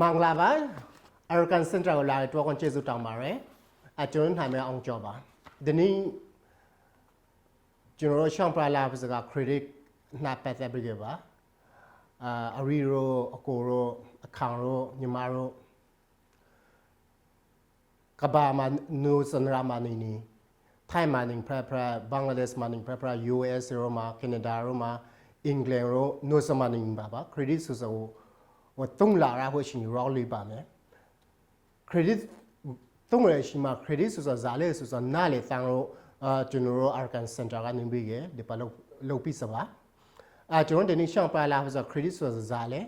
မင်္ဂလာပါ American Center ကိုလာတဲ့တော့ကွန်ကျေးဇူးတောင်းပါတယ်အကျွန်တော်နိုင်မယ်အောင်ကြောပါဒီနေ့ကျွန်တော်တို့ရှောင်းပလာပစက credit နှပ်ပတ်သက်ပြီးကြပါအာအရီရိုအကိုရိုအခေါင်ရိုညီမရိုကဘာမနူစနရာမနီနီထိုင်းမနင်းဖရဖရဘင်္ဂလားဒေ့ရှ်မနင်းဖရဖရ US ရိုမှာကနေဒါရိုမှာအင်္ဂလန်ရိုနူစမနင်းပါပါ credit ဆိုဆို ဟိုတုံးလာရဖို့ရှိရင် raw လေးပါမယ် credit တုံးရရှိမှာ credit ဆိုဆိုဇာလေဆိုဆိုနားလေတန်ရိုအာကျွန်တော်တို့ Arkan Center ကနေပြီးရဒီပါလောက်လောက်ပြီးစပါအာကျွန်တော်ဒီနေ့ရှောင်းပါလာဆိုဆို credit ဆိုဆိုဇာလေ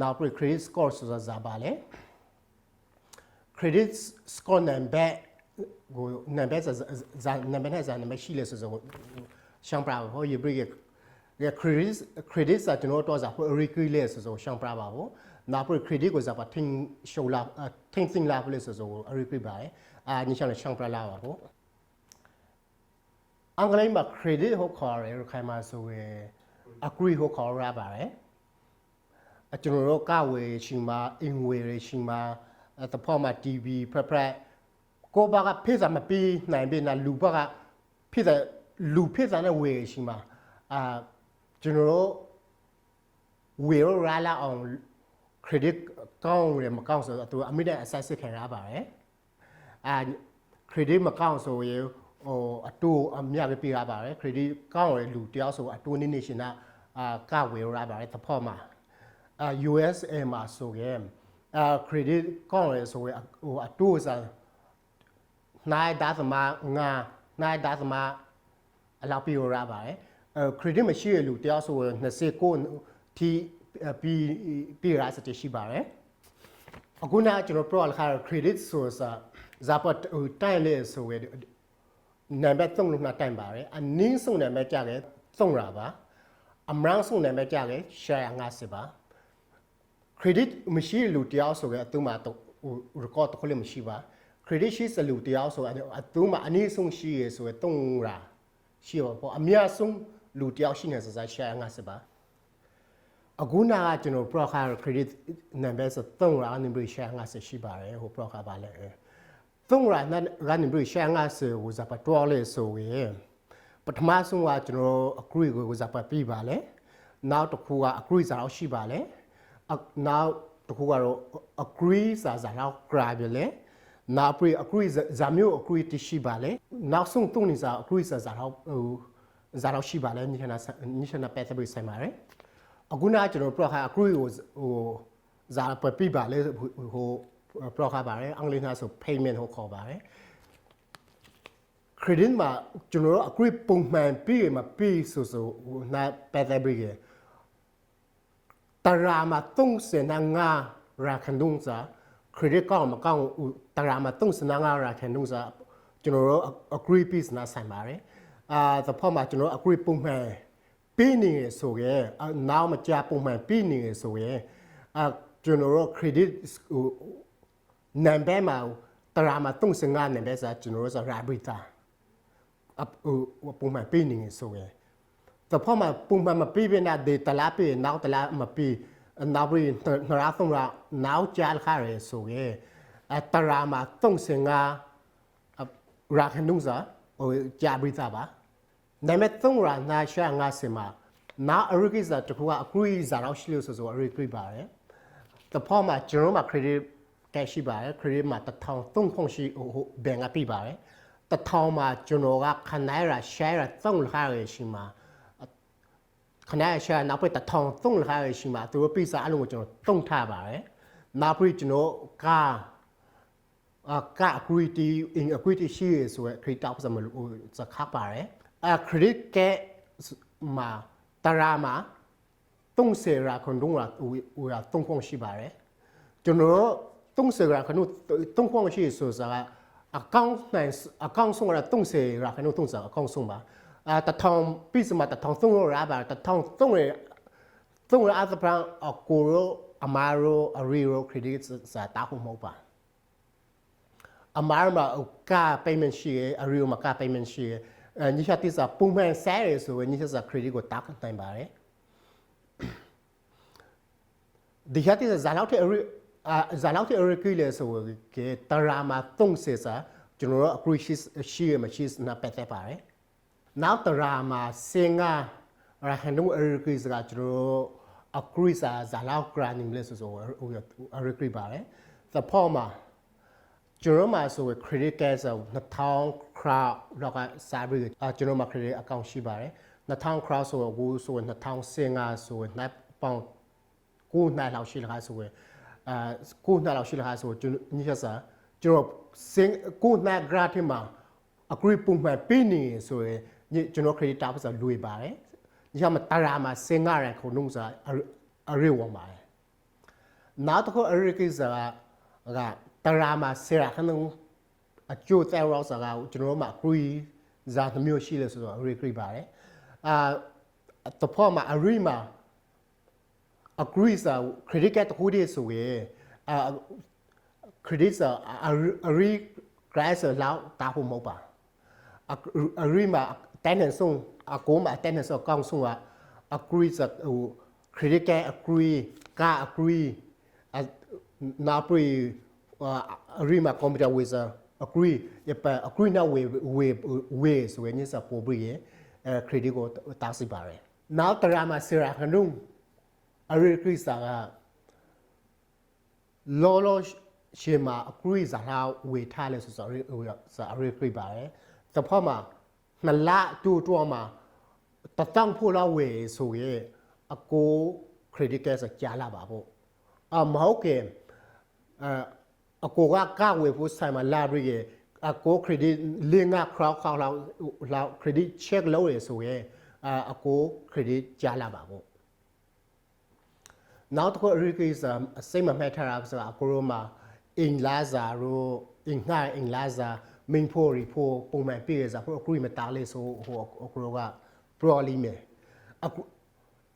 နောက်ပြီး credit score ဆိုဆိုဇာပါလေ credit score number ကို number ဇာ number နဲ့ဇာ number ရှိလေဆိုဆိုရှောင်းပါဟိုရပြီးရ credit credit စာကျွန်တော်တော့ဇာဟို recruit လေဆိုဆိုရှောင်းပါပါဘော နောက်ပြီး credit ကိုဇာပါ think show လာ think think လာလို့ဆိုဆို recruit ပါအာညချောင်းရှောင်းပါလာပါဘောအင်္ဂလိပ်မှာ credit ဟိုခေါ်ရဲခိုင်မှာဆိုရယ် agree ဟိုခေါ်ရပါတယ်အကျွန်တော်တို့ကဝေရှိမှာအင်ဝေရရှိမှာတဖော်မှာ TV ဖက်ဖက်ကိုဘာကဖေးစားမပြီးနိုင်ပြီနာလူဘကဖေးစားလူဖေးစားနဲ့ဝေရှိမှာအာကျွန်တော်တို့ဝေရရလာအောင် credit ကောင်းရမကောင်းဆိုတော့သူအမိတဲ့အဆက်စစ်ခံရပါတယ်အာ credit မကောင်းဆိုရင်ဟိုအတူအမြပဲပြရပါတယ် credit ကောင်းရလူတယောက်ဆိုအတူနေနေရှင်နာအာကဝေရရပါတယ်တဖော်မှာအာ USA မှာဆိုရင်အာ credit ကောင်းရဆိုရင်ဟိုအတူစားနိုင်ဒါသမငါနိုင်ဒါသမအလောက်ပြရရပါတယ်အဲ credit မရှိရလူတယောက်ဆိုရင်29ထိ ပြီးပြီးရစတရှိပါတယ်အခုနကျွန်တော် pro ခါ credit ဆိုစာဇာပတ်တိုင်းလေဆိုရနံပါတ်3လို့နှတိုင်ပါတယ်အနည်းဆုံးနံပါတ်ကြတယ်3ရာပါအမရန်ဆုံးနံပါတ်ကြတယ် share 50ပါ credit မရှိလူတယောက်ဆိုရအတူမှာတော့ record တစ်ခုလည်းမရှိပါ credit ရှိစလူတယောက်ဆိုအတူမှာအနည်းဆုံးရှိရဆိုရ3ရာရှိပါပေါ့အများဆုံးလူတယောက်ရှိနေစစား share 50ပါ အခုနာကကျွန်တော် pro ခါ credit number ဆို3ရာနေပြီး share 50ရှိပါတယ်ဟို pro ခါပါလဲသုံးရနရန်ဘရီရှာငါဆေဝဇပတော်လေဆိုရင်ပထမဆုံးကကျွန်တော်အကရီကိုဇပပြီးပါလေနောက်တစ်ခုကအကရီစာတော့ရှိပါလေနောက်တစ်ခုကတော့အကရီစာစာတော့ grab လေနောက်ပြီးအကရီဇာမျိုးအကရီတရှိပါလေနောက်ဆုံးသုံးနေစာအကရီစာစာတော့ဟိုဇာတော့ရှိပါလေညခဏညခဏပဲတပိဆိုင်ပါလေ အခုနကကျွန်တော်ပြခါအကရီကိုဟိုဇာပပြီးပါလေဟို pro ခါပါတယ်အင်္ဂလိပ်မှာဆို payment ဟိုခေါ်ပါတယ် credit မှာကျွန်တော်တို့ agree ပုံမှန်ပြီးမှာပြီးဆိုဆိုနာပတ်သက်ပြီးတရာမှာ35ရာခန်ဒုံစာ credit ကောင်းမကောင်းတရာမှာ35ရာခန်ဒုံစာကျွန်တော်တို့ agree piece နာဆိုင်ပါတယ်အာသဖော်မှာကျွန်တော် agree ပုံမှန် ပြီးနေဆိုရင်နောက်မကြပုံမှန်ပြီးနေဆိုရင်အာကျွန်တော်တို့ credit ဟိုနံပါတ်မှာတရာမှာ35နံပါတ်စာကျွန်တော်တို့ဆိုရာဘီတာအဟိုပုံမှန်ပေးနေဆိုရင်တဖော်မှာပုံမှန်မပေးဘဲနဲ့ဒေတလာပေးနောက်တလာမပေးနောက်ပြီးနရာသုံးရာနောက်ကြားခါရဲဆိုရင်အတရာမှာ35ရာခနုစာဟိုကြာဘီတာပါ နံပါတ်3ရာနာရှာ50မှာနာအရိကိစာတခုကအကူကြီးဇာတော့ရှိလို့ဆိုဆိုအရိကိပါတယ်တဖော်မှာကျွန်တော်မှာ credit တက်ရှိပါတယ်ခရစ်မှာတထောင်သုံးခုရှိဟိုဘယ်ငါပြပါတယ်တထောင်မှာကျွန်တော်ကခနိုင်ရာ share သုံးလာရရှိမှာခနိုင် share နောက်ပြီးတထောင်သုံးလာရရှိမှာသူတို့ပြစားအလုံးကိုကျွန်တော်သုံးထားပါတယ်နောက်ပြီးကျွန်တော်ကာအက equity in equity ရှိရဆိုရ credit တောက်စမလို့စခါပါတယ် အ credit ကမှာတရာမှာ30ရာခွန်ဒုံရာဟိုရာ3ခုရှိပါတယ်ကျွန်တော်30ရာခနု3ခုရှိဆိုစားအကောင့်နိုင်အကောင့်ဆုံးရ30ရာခနု30အကောင့်ဆုံးပါအာတထောင်ပြစမတထောင်သုံးရပါတထောင်သုံးရသုံးရအသပန်အကိုရောအမာရောအရီရော credit စာတာဟုမဟုတ်ပါအမာမှာက payment ရှိရအရီရောမှာက payment ရှိရအ ညချတိစာပုံမှန်ဆဲရဆိုရင်ညချစာ credit ကိုတားနိုင်ပါတယ်ဒီဟာတိစာဇာလောက်တဲ့အရီအာဇာလောက်တဲ့ oracle လေဆိုကေတရာမှာ30စာကျွန်တော်တို့ agree ရှိရှိရမရှိနာပတ်သက်ပါတယ်နောက်တရာမှာစင်ကရဟန်ဒု oracle စကကျွန်တော်တို့ agree စာဇာလောက် granting လေဆိုဆို oracle ပါတယ်သဖောမှာ ကျွန်တော်မှာဆို credit card ဆို2000 crowd တော့ကစားပြီးအာကျွန်တော်မှာ credit account ရှိပါတယ်2000 crowd ဆိုတော့ကိုဆို2000စင်ကဆိုနှစ်ပေါင်ကိုနှစ်လောက်ရှိလကားဆိုရင်အာကိုနှစ်လောက်ရှိလကားဆိုကျွန်တော်ညချက်စာကျွန်တော်စင်ကိုနှစ် grad မှာ agree ပုံမှန်ပေးနေဆိုရင်ညကျွန်တော် credit တာပါဆိုလွေပါတယ်ညမှာတရာမှာစင်ကရခုံလုံးစာအရေဝပါတယ်နောက်တစ်ခုအရိကိစ္စကက တရာမှာဆရာခဏအကျိုးတဲ့ရောစကားကိုကျွန်တော်တို့မှာခရီးဇာတ်မျိုးရှိလဲဆိုတော့အရိကိပါတယ်အာတဖို့မှာအရိမှာ agree စာ credit card တခုတည်းဆိုရင်အာ credit စာအရိ crash လောက်တာဖို့မဟုတ်ပါအရိမှာတန်းနေဆုံးအကိုမှာတန်းနေဆုံးကောင်းဆုံးက agree စာဟို credit card agree က agree နာပရီ အရီမာကွန်ပျူတာဝေစာ agree ရပါ agree နောက်ဝေဝေဝေဆိုရင်စပေါ်ပြီးရအဲ credit ကိုတားစီပါတယ်နောက်တရာမှာဆရာခနုံအရီခရစ်စာကလောလောရှေမှာ agree စာလာဝေထားလဲဆိုဆိုစာအရီခရစ်ပါတယ်တဖက်မှာနှစ်လတူတူမှာတတောင်ဖို့လောက်ဝေဆိုရင်အကို credit card စကြာလာပါဖို့အမဟုတ်ကဲအ အကိုကကဝေဖို့ဆိုင်မှာလာပြီးရအကို credit လင်းက crowd ခေါလောက်လောက် credit check လုပ်ရဆိုရင်အအကို credit ကြားလာပါပေါ့နောက်တစ်ခု request အစိမ့်မမှတ်ထားတာဆိုတာအကိုရောမှာအင်လာဇာရောအင်ငှာအင်လာဇာမင်းဖို့ရီဖို့ပုံမှန်ပြည့်ရစားဖို့အကူမတားလေဆိုဟိုအကိုရောက probably မယ်အခု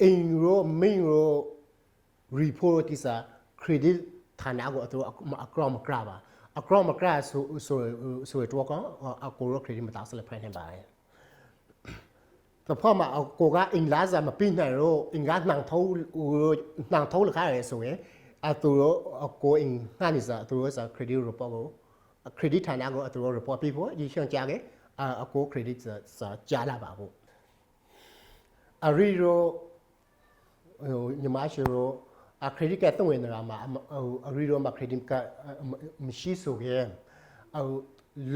အင်ရောမင်းရော report တိစာ credit ဌာနကိုအတူအကောမကရပါအကောမကရဆိုဆိုဆိုတော့ကအကိုရ credit မတားစလက်ဖရနေပါတယ်တဖောက်မှာအကိုကအင်လာဇာမပြနိုင်တော့အင်ကနှံထိုးနှံထိုးလခရဲဆိုရင်အတူအကိုအင်ငါနေစားအတူစာ credit report ကို credit ဌာနကိုအတူ report ပြဖို့ဒီရှင်းကြခဲ့အကို credit စာကြားလာပါဘူးအရီရောဟိုညီမရှိရော အခရစ်ကတ်တုံးဝင်လာမှာဟိုအရီရောမှာခရစ်ကတ်မရှိဆိုခဲ့ဟို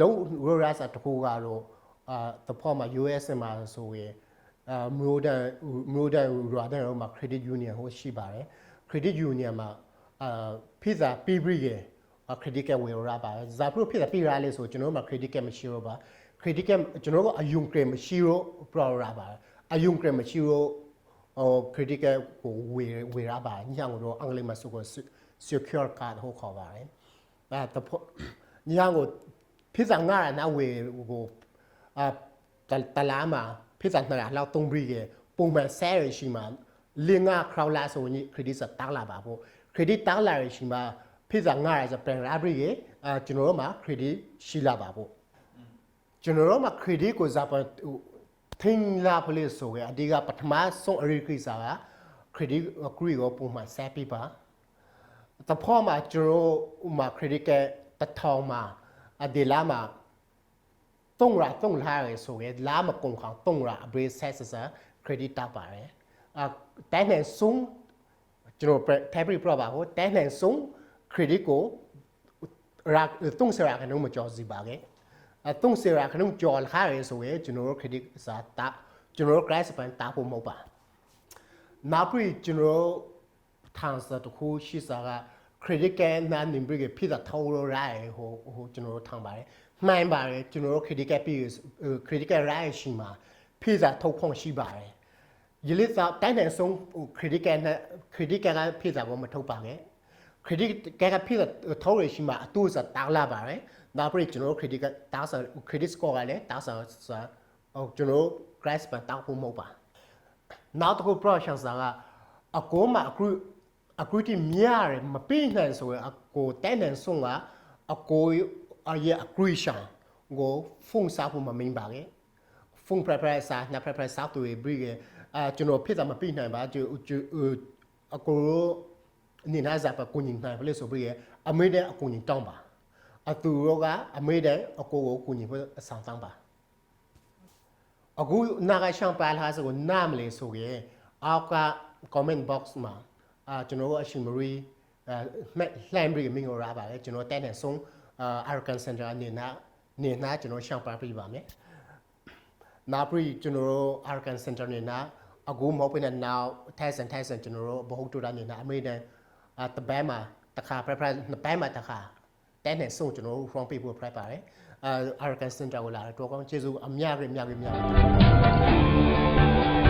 လုံးရောရစာတခုကတော့အာတဖော်မှာ US မှာဆိုရင်အာမျိုးဒန်မျိုးဒန်ရာဒန်ရောမှာ credit union ဟိုရှိပါတယ် credit union မှာအာဖိဇာပြီးပြီးရဲ့ credit card ဝယ်ရပါဇာပရိုဖိဇာပြီးရလဲဆိုကျွန်တော်တို့မှာ credit card မရှိတော့ပါ credit card ကျွန်တော်တို့ကအယုံ credit မရှိတော့ pro ရပါအယုံ credit မရှိတော့ ဟို critical ကိုဝေဝေရပါညောင်တော့အင်္ဂလိပ်မှာဆိုကို secure card ဟိုခေါ်ပါတယ်အဲတဖို့ညောင်ကိုဖိစားငါရနာဝေကိုအာတလာမှာဖိစားနာလောက်သုံးပြီးရပုံမှန်ဆဲရရှိမှာလင်းငါ crowd လာဆိုရင် credit စတောင်းလာပါဖို့ credit တောင်းလာရရှိမှာဖိစားငါရစပြန်ရပြီးရအာကျွန်တော်တို့မှာ credit ရှိလာပါဖို့ကျွန်တော်တို့မှာ credit ကိုဇာပါ ထင်းလာဖလေးဆိုရအဒီကပထမဆုံးအရိခိစာက credit agree ကိုပုံမှန်ဆက်ပြပါတဖောမှာကျွန်တော်ဥမာ credit ကတထောင်မှာအဒီလာမှာတုံးရာတုံးလာရဆိုရလာမကုန်ခေါတုံးရာအဘရိဆက်ဆာ credit တာပါတယ်အတဲနဲ့ဆုံးကျွန်တော် February Pro ပါဟိုတဲနဲ့ဆုံး credit ကိုရာတုံးစရာကနုံမကြောစီပါခဲ့ အတုံးစရာခနုံကြော်လာရဲဆိုရဲကျွန်တော်တို့ credit စာတာကျွန်တော်တို့ credit ပန်တာဖို့မဟုတ်ပါနောက်ပြီးကျွန်တော်တို့ transfer တခုရှိစားက credit card နာနေပြီးဖြစ်တာထောက်လို့ရဲဟိုဟိုကျွန်တော်တို့ထောင်ပါတယ်မှန်ပါတယ်ကျွန်တော်တို့ credit card ပြီး credit card ရဲရှိမှာဖြစ်တာထုတ်ခွင့်ရှိပါတယ်ရလေးစားတိုင်းတိုင်းဆုံး credit card နဲ့ credit card ကဖြစ်တာကိုမထုတ်ပါနဲ့ credit card ကဖြစ်ထောက်ရရှိမှာအတူစားတောင်းလာပါတယ်နောက်ပြီးကျွန်တော်တို့ credit card တောင်းစား credit score ကလည်းတောင်းစားစားဟိုကျွန်တော်တို့ credit ပန်တောင်းဖို့မဟုတ်ပါနောက်တစ်ခု process ကအကိုမှာအခုအခုတိမြရတယ်မပြည့်နိုင်ဆိုရင်အကိုတဲနန်ဆုံးကအကိုအရဲ့ accretion ကိုဖုန်စားဖို့မမင်းပါလေဖုန် prepare စားနာ prepare စားတူပြီးအဲကျွန်တော်ဖြစ်တာမပြည့်နိုင်ပါကျအကို အနေနဲ့စားပါကိုညီနိုင်ဘလို့ဆိုပြီးရအမေတဲ့အကူညီတောင်းပါအသူတို့ကအမေတဲ့အကိုကိုကူညီဖို့အဆောင်တောင်းပါအခုနာကရှောင်းပါလာဆိုကိုနားမလဲဆိုရင်အောက်က comment box မှာအာကျွန်တော်တို့အရှင်မရီအဲလှမ်းပြီးမင်္ဂလာပါလေကျွန်တော်တဲ့တဲ့ဆုံးအာ Arkan Center အနေနဲ့နေနာကျွန်တော်ရှောင်းပါပြပါမယ်နာပရီကျွန်တော်တို့ Arkan Center နေနာအခုမဟုတ်ဘဲနဲ့ now ထိုင်စန်ထိုင်စန်ကျွန်တော်တို့ဘဟုတ်တူတာနေနာအမေရိကန် အတပန်းမှာတခါ prep prep နှစ်ပန်းမှာတခါတဲနဲ့ဆုံးကျွန်တော်တို့ from paper prep ပါတယ်အာ Arkan Center ကိုလာတော့ကောင်းကျေးဇူးအများကြီးအများကြီးအများကြီး